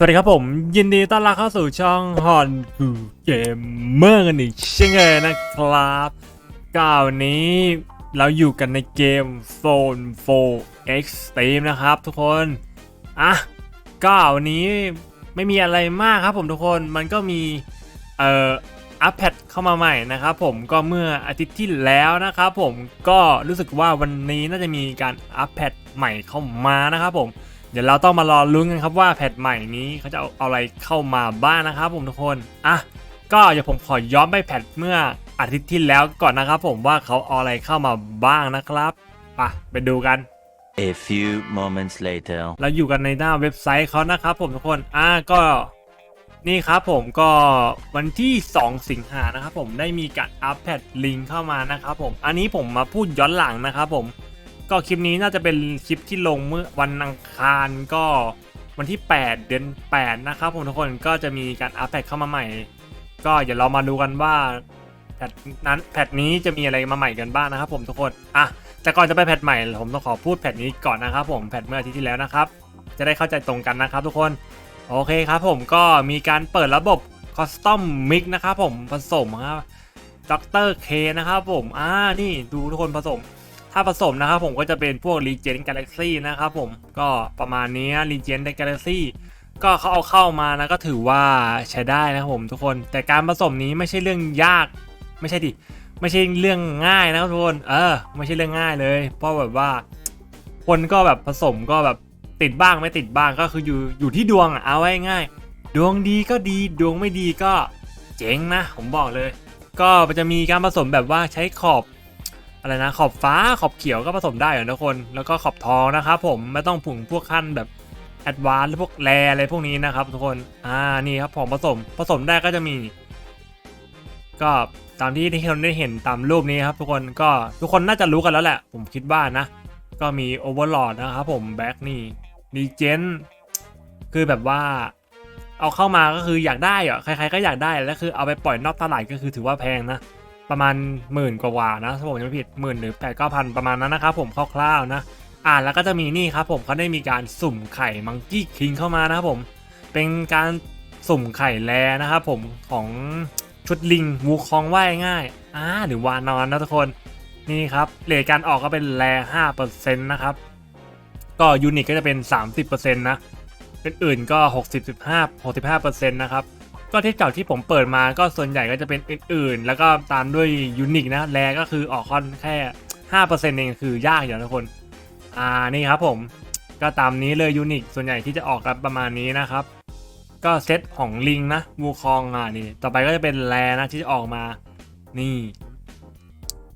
สวัสดีครับผม ยินดีต้อนรับเข้าสู่ช่องฮอนกูเกมเมอร์กันอีกเช่นเคยนะครับก้าวนี้เราอยู่กันในเกม Zone 4 Extreme นะครับทุกคน อะก้าวนี้ไม่มีอะไรมากครับผมทุกคนมันก็มี เอ่ออัปเดตเข้ามาใหม่นะครับผมก็เมื่ออาทิตย์ที่แล้วนะครับผมก็รู้สึกว่าวันนี้น่าจะมีการอัปเดตใหม่เข้ามานะครับผม เดี๋ยวเราต้องมารอลุ้นกันครับว่าแพทใหม่นี้เขาจะเอาอะไรเข้ามาบ้างนะครับผมทุกคนอะก็เดี๋ยวผมขอย้อนไปแพทเมื่ออาทิตย์ที่แล้วก่อนนะครับ ผมว่าเขาเอาอะไรเข้ามาบ้างนะครับไปไปดูกัน A few moments later. เราอยู่กันในหน้าเว็บไซต์เขานะครับผมทุกคนอ่าก็นี่ครับผมก็วันที่ 2 สิงหานะครับผมได้มีการอัปเดตลิงก์เข้ามานะครับผมอันนี้ผมมาพูดย้อนหลังนะครับผม ก็คลิปนี้น่าจะเป็นคลิปที่ลงเมื่อวันอังคารก็วันที่ 8 เดือน 8 นะครับผมทุกคนก็จะมีการอัปเดตเข้ามาใหม่ ก็เดี๋ยวเรามาดูกันว่าแพทนั้นแพทนี้จะมีอะไรมาใหม่กันบ้างนะครับผมทุกคนอะแต่ก่อนจะไปแพทใหม่ผมต้องขอพูดแพทนี้ก่อนนะครับผมแพทเมื่ออาทิตย์ที่แล้วนะครับ จะได้เข้าใจตรงกันนะครับทุกคนโอเคครับผมก็มีการเปิดระบบคอสตอมมิกนะครับผมผสมครับด็อกเตอร์เคนะครับผมอ่านี่ดูทุกคนผสม ถ้าผสมนะครับผมก็จะเป็นพวก Legend Galaxy นะครับผมก็ประมาณนี้ Legend Galaxy ก็เขาเอาเข้ามานะก็ถือว่าใช้ได้นะครับผมทุกคน แต่การผสมนี้ไม่ใช่เรื่องยาก ไม่ใช่ดิไม่ใช่เรื่องง่ายนะครับทุกคนเออ ไม่ใช่เรื่องง่ายเลย เพราะแบบว่าคนก็แบบผสมก็แบบติดบ้างไม่ติดบ้างก็คืออยู่อยู่ที่ดวงอะเอาไว้ง่าย ดวงดีก็ดีดวงไม่ดีก็เจ๋งนะ ผมบอกเลย ก็จะมีการผสมแบบว่าใช้ขอบ อะไรนะขอบฟ้าขอบเขียวก็ผสมได้เหรอทุกคน แล้วก็ขอบทองนะครับผมไม่ต้องผุ่งพวกขั้นแบบแอดวานซ์หรือพวกแรอะไรพวกนี้นะครับทุกคนอ่านี่ครับผมผสมผสมได้ก็จะมี ก็ตามที่ที่เราได้เห็นตามรูปนี้ครับทุกคนก็ทุกคนน่าจะรู้กันแล้วแหละ ผมคิดว่านะ ก็มี Overlord นะครับผมแบ็กนี่ดีเจนคือแบบว่าเอาเข้ามาก็คืออยากได้อะใครๆก็อยากได้แล้วคือเอาไปปล่อยนอกตลาดก็คือถือว่าแพงนะ ประมาณหมื่นกว่าๆนะถ้าผมจำไม่ผิดหมื่นหรือแปดเก้าพันประมาณนั้นนะครับผมคร่าวๆนะอ่าแล้วก็จะมีนี่ครับผมเขาได้มีการสุ่มไข่มังกี้คิงเข้ามานะครับผม เป็นการสุ่มไข่แลนะครับผมของชุดลิงวูคองว่ายง่ายอ่าหรือวานอนนะทุกคนนี่ครับเลทการออกก็เป็นแร5%นะครับ ก็ยูนิตก็จะเป็น30%นะเป็นอื่นก็60 15 65%นะครับ ก็ที่เก่าที่ผมเปิดมาก็ส่วนใหญ่ก็จะเป็นอื่นๆ แล้วก็ตามด้วยยูนิคนะแรก็คือออกค่อนแค่5%เองคือยากอย่างทุกคน อ่านี่ครับผมก็ตามนี้เลยยูนิคส่วนใหญ่ที่จะออกกันประมาณนี้นะครับ ก็เซตของลิงนะวูคองอะนี่ ต่อไปก็จะเป็นแรนะที่จะออกมา นี่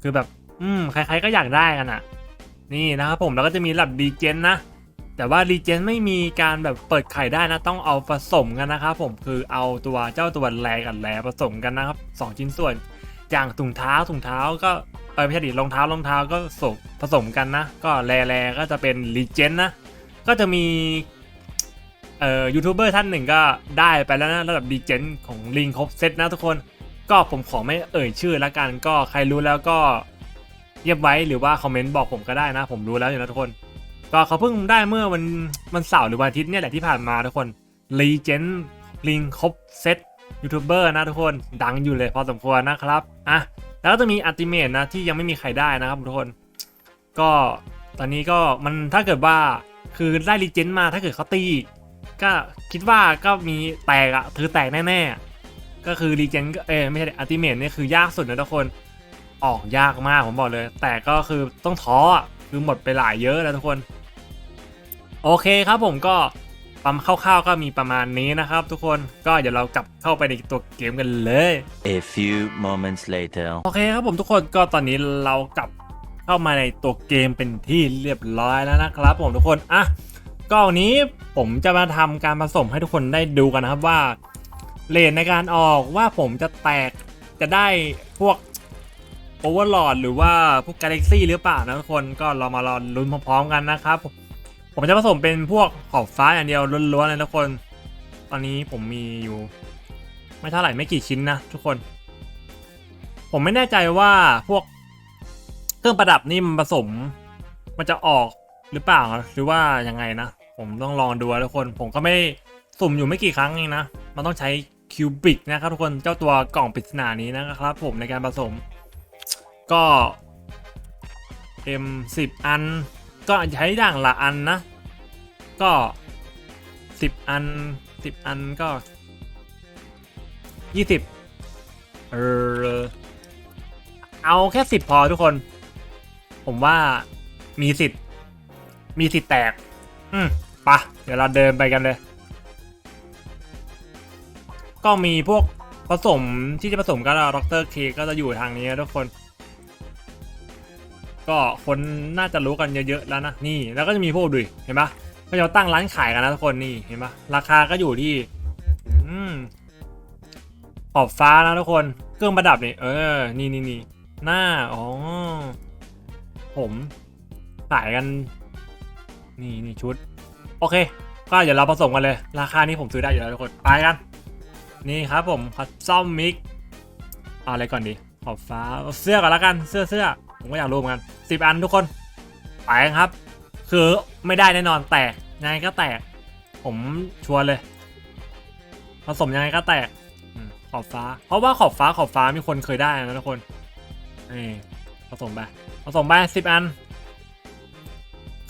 คือแบบ อืมใครๆก็อยากได้กันอะ นี่นะครับผมแล้วก็จะมีระดับดีเจนนะ แต่ว่ารีเจนไม่มีการแบบเปิดไข่ได้นะต้องเอาผสมกันนะครับผมคือเอาตัวเจ้าตัวแรกับแรผสมกันนะครับสองชิ้นส่วน อย่างถุงเท้าถุงเท้าก็เออไม่ใช่ดิรองเท้ารองเท้าก็ผสมผสมกันนะ ก็แรแรก็จะเป็นรีเจนนะ ก็จะมีเอ่อยูทูบเบอร์ท่านหนึ่งก็ได้ไปแล้วนะระดับดีเจนของลิงครบเซตนะทุกคน ก็ผมขอไม่เอ่ยชื่อแล้วกันก็ใครรู้แล้วก็เงียบไว้หรือว่าคอมเมนต์บอกผมก็ได้นะ ผมรู้แล้วอยู่นะทุกคน ก็เขาเพิ่งได้เมื่อวันวันเสาร์หรือวันอาทิตย์เนี่ยแหละที่ผ่านมาทุกคนรีเจนลิงครบเซตยูทูบเบอร์นะทุกคนดังอยู่เลยพอสมควรนะครับอะแล้วก็จะมีอัติเมตนะที่ยังไม่มีใครได้นะครับทุกคน ก็ตอนนี้ก็มันถ้าเกิดว่าคือได้รีเจนมาถ้าเกิดเขาตี ก็คิดว่าก็มีแตกอะคือแตกแน่ๆ ก็คือรีเจนเออไม่ใช่อัติเมตเนี่ยคือยากสุดนะทุกคนออกยากมากผมบอกเลย แต่ก็คือต้องท้อคือหมดไปหลายเยอะแล้วทุกคน โอเคครับผมก็ปั๊มคร่าวๆก็มีประมาณนี้นะครับ ทุกคนก็เดี๋ยวเรากลับเข้าไปในตัวเกมกันเลย A few moments later. โอเคครับผมทุกคนก็ตอนนี้เรากลับเข้ามาในตัวเกมเป็นที่เรียบร้อยแล้วนะครับผมทุกคนอะก็วันนี้ผมจะมาทำการผสมให้ทุกคนได้ดูกันนะครับว่าเลนในการออกว่าผมจะแตกจะได้พวกโอเวอร์ลอดหรือว่าพวกกาแล็กซี่หรือเปล่านะทุกคนก็เรามารอลุ้นพร้อมๆกันนะครับ ผมจะผสมเป็นพวกขอบฟ้าอย่างเดียวล้วนๆเลยทุกคน ตอนนี้ผมมีอยู่ ไม่เท่าไหร่ไม่กี่ชิ้นนะทุกคน ผมไม่แน่ใจว่าพวกเครื่องประดับนี่มันผสม มันจะออกหรือเปล่าหรือว่ายังไงนะผมต้องลองดูทุกคน ผมก็ไม่สุ่มอยู่ไม่กี่ครั้งเองนะ มันต้องใช้คิวบิกนะครับทุกคนเจ้าตัวกล่องปริศนานี้นะครับ ผมในการผสม ก็ M10 อัน ก็ใช้ด่างละอันนะ ก็10อัน10อันก็20เออเอาแค่10พอทุกคน ผมว่ามีสิทธิ์ มีสิทธิ์แตก อืมปะเดี๋ยวเราเดินไปกันเลย ก็มีพวกผสมที่จะผสมกับด็อกเตอร์เคก็จะอยู่ทางนี้นะทุกคน ก็คนน่าจะรู้กันเยอะๆแล้วนะนี่แล้วก็จะมีพวกดุยเห็นปะก็จะตั้งร้านขายกันนะทุกคนนี่เห็นปะราคาก็อยู่ที่อืมขอบฟ้านะทุกคนเครื่องประดับนี่เออนี่นี่นี่หน้าอ๋อผมขายกัน นี่นี่ชุด โอเค ก็เดี๋ยวเราผสมกันเลย ราคานี้ผมซื้อได้อยู่แล้วทุกคนไปกัน นี่ครับผมคัสซัมมิกเอาอะไรก่อนดีขอบฟ้าเสื้อก่อนละกันเสื้อเสื้อ ผมก็อยากรู้เหมือนกันสิบอันทุกคนไปครับ คือไม่ได้แน่นอนแตกยังไงก็แตก ผมชวนเลยผสมยังไงก็แตกอขอบฟ้า เพราะว่าขอบฟ้าขอบฟ้ามีคนเคยได้นะทุกคนนี่ผสมไปผสมไปสิบอัน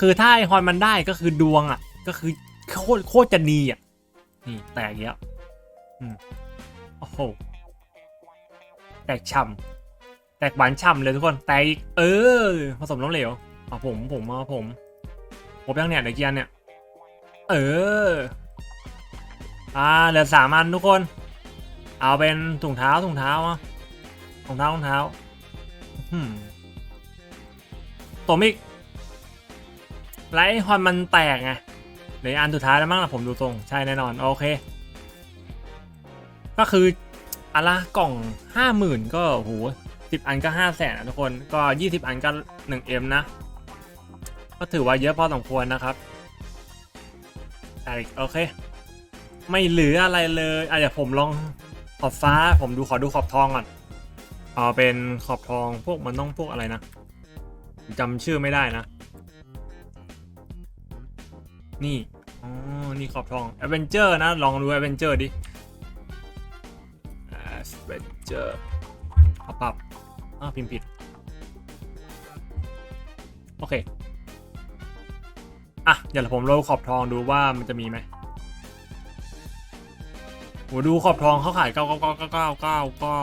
คือถ้าไอฮอนมันได้ก็คือดวงอะ ก็คือโคตรโคตรจะดีอะนี่แตกเยอะอืมโอ้โหแตกช่ำ แตกหวานช่ำเลยทุกคน แตกอีก เออ ผสมน้ำเหลวอะผม ผมมาผมผมยังเนี่ยเดี๋ยวเกียนเนี่ย เออ อ่า เหลือสามอันทุกคน เอาเป็นถุงเท้าถุงเท้าอะถุงเท้าถุงเท้าอืมตมอีกไลท์ฮอนมันแตกไงเหลืออันสุดท้ายแล้วมั้งล่ะผมดูทรง ใช่แน่นอน โอเค ก็คืออันละกล่องห้าหมื่นก็โห สิบอันก็ห้าแสนนะทุกคนก็ยี่สิบอันก็หนึ่งเอ็มนะ ก็ถือว่าเยอะพอสมควรนะครับอ่โอเค ไม่เหลืออะไรเลยอะเดี๋ยวผมลองขอบฟ้าผมดูขอดูขอบทองก่อนเอาเป็นขอบทองพวกมันต้องพวกอะไรนะจำชื่อไม่ได้นะ นี่อ๋อนี่ขอบทอง a อ v e n เจอร์นะ ลองดู a อ v e n เจอร์ดิ a อ v e n เจอร์ปรับ อ้าวพิมพ์ผิด โอเค อะ เดี๋ยวผมโลขอบทองดูว่ามันจะมีไหมโหดูขอบทองเขาขายเก้าเก้าเก้าเก้าเก้าเก้าเก้า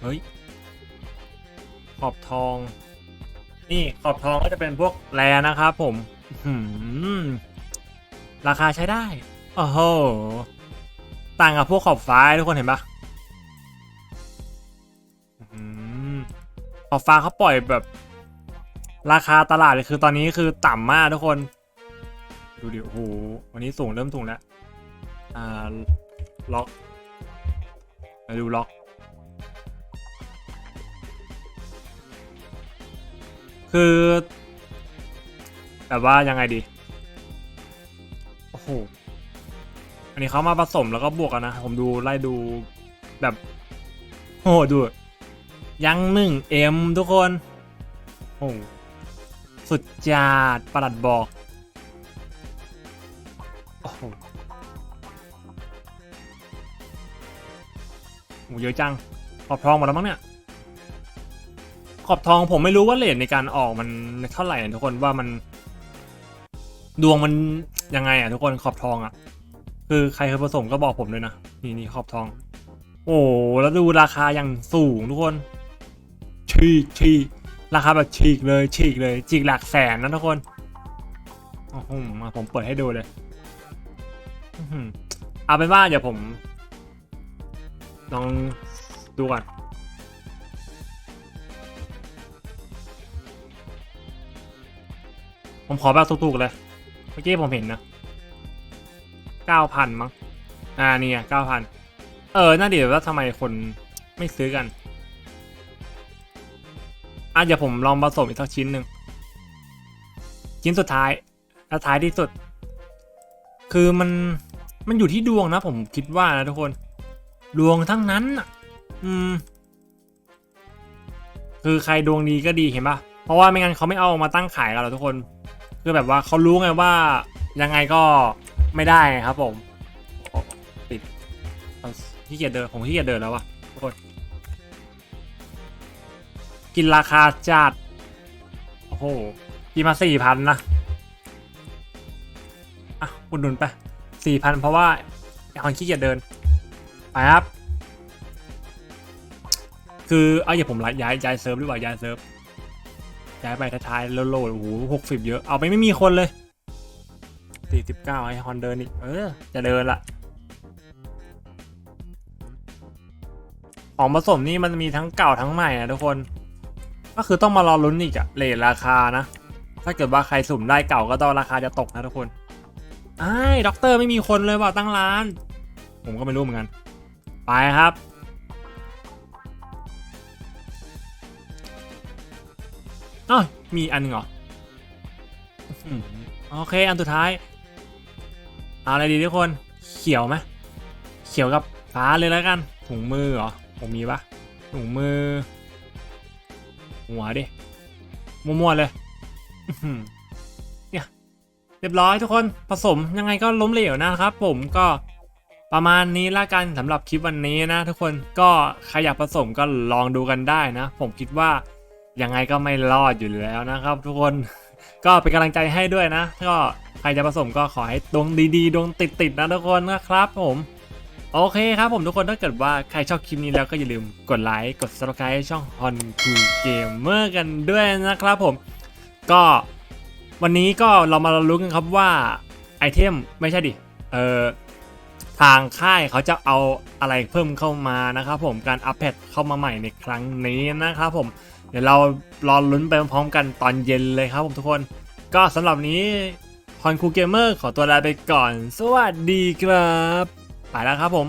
เฮ้ย ขอบทอง นี่ขอบทองก็จะเป็นพวกแรนะครับผมหืมราคาใช้ได้โอ้โหต่างกับพวกขอบฟ้าทุกคนเห็นปะ อบฟ้าเขาปล่อยแบบ ราคาตลาดเลยคือตอนนี้คือต่ำมากทุกคน ดูดิโอ้โหวันนี้สูงเริ่มสูงแล้ว อ่า ล็อกมาดูล็อก คือแบบว่ายังไงดี โอ้โห อันนี้เขามาผสมแล้วก็บวกกันนะ ผมดูไล่ดูแบบ โอ้โหดู ยังหนึ่งเอ็มทุกคนโอ้โหสุดจัดประหลัดบอกโอ้โหเยอะจัง ขอบทองหมดแล้วมั้งเนี่ย ขอบทองผมไม่รู้ว่าเลทในการออกมันเท่าไหร่ทุกคนว่ามัน ดวงมันยังไงอะทุกคนขอบทองอะ คือใครเคยผสมก็บอกผมด้วยนะ นี่นี่ขอบทอง โอ้แล้วดูราคาอย่างสูงทุกคน ฉีกฉีกราคาแบบฉีกเลยฉีกเลยฉีกหลักแสนนะทุกคนโอ้โหมาผมเปิดให้ดูเลยอื้อหือเอาเป็นว่าเดี๋ยวผม ลองดูก่อนผมขอแบบถูกๆเลย เมื่อกี้ผมเห็นนะเก้าพันมั้ง อ่านี่ไงเก้าพัน เออ น่าดีว่าทำไมคนไม่ซื้อกัน อะเดี๋ยวผมลองผสมอีกสักชิ้นหนึ่งชิ้นสุดท้ายและท้ายที่สุด คือมันมันอยู่ที่ดวงนะ ผมคิดว่านะทุกคน ดวงทั้งนั้นอะ อืม คือใครดวงดีก็ดีเห็นปะเพราะว่าไม่งั้นเขาไม่เอามาตั้งขายกันหรอกทุกคนคือแบบว่าเขารู้ไงว่ายังไงก็ไม่ได้ไงครับผมโอ้ติดขี้เกียจเดินผมขี้เกียจเดินแล้ววะ กินราคาจัด โอ้โห กินมาสี่พันนะ อะอุดหนุนไปสี่พันเพราะว่าไอคอนขี้เกียจเดิน ไปครับ คือเอาอย่าผมย้ายย้ายเซิร์ฟดีกว่าย้ายเซิร์ฟ ย้ายไปท้ายๆโลดๆโอ้โหหกสิบเยอะ เอาไปไม่มีคนเลยสี่สิบเก้าไอคอนเดินอีก เออ จะเดินละของผสมนี่มันมีทั้งเก่าทั้งใหม่นะทุกคน ก็คือต้องมารอลุ้นอีกอะเลทราคานะ ถ้าเกิดว่าใครสุ่มได้เก่าก็ต้องราคาจะตกนะทุกคนไอ้ด็อกเตอร์ไม่มีคนเลยว่ะตั้งร้าน ผมก็ไม่รู้เหมือนกัน ไปครับ อ้าวมีอันหนึ่งเหรออื้อหือโอเค อันสุดท้าย เอาอะไรดีทุกคน เขียวไหมเขียวกับฟ้าเลยแล้วกัน ถุงมือเหรอ ผมมีปะถุงมือ หัวดิ มั่วๆเลยอื้อหือเนี่ยเรียบร้อยทุกคนผสมยังไงก็ล้มเหลวนะครับ ผมก็ประมาณนี้ละกันสำหรับคลิปวันนี้นะ ทุกคนก็ใครอยากผสมก็ลองดูกันได้นะ ผมคิดว่ายังไงก็ไม่รอดอยู่แล้วนะครับ ทุกคนก็เป็นกำลังใจให้ด้วยนะ ก็ใครจะผสมก็ขอให้ดวงดีๆดวงติดๆนะทุกคนนะครับผม โอเคครับผมทุกคนถ้าเกิดว่าใครชอบคลิปนี้แล้วก็อย่าลืมกดไลค์กด subscribe ช่อง Hon t o Gamer กันด้วยนะครับผม ก็วันนี้ก็เรามาลุ้นกันครับว่าไอเทมไม่ใช่ดิเออทางค่ายเขาจะเอาอะไรเพิ่มเข้ามานะครับผมการอัปเดตเข้ามาใหม่ในครั้งนี้นะครับผม เดี๋ยวเรารอลุ้นไปพร้อมๆกันตอนเย็นเลยครับผมทุกคน ก็สำหรับนี้ฮอนคูเกมเมอร์ขอตัวลาไปก่อน สวัสดีครับ ไปแล้วครับผม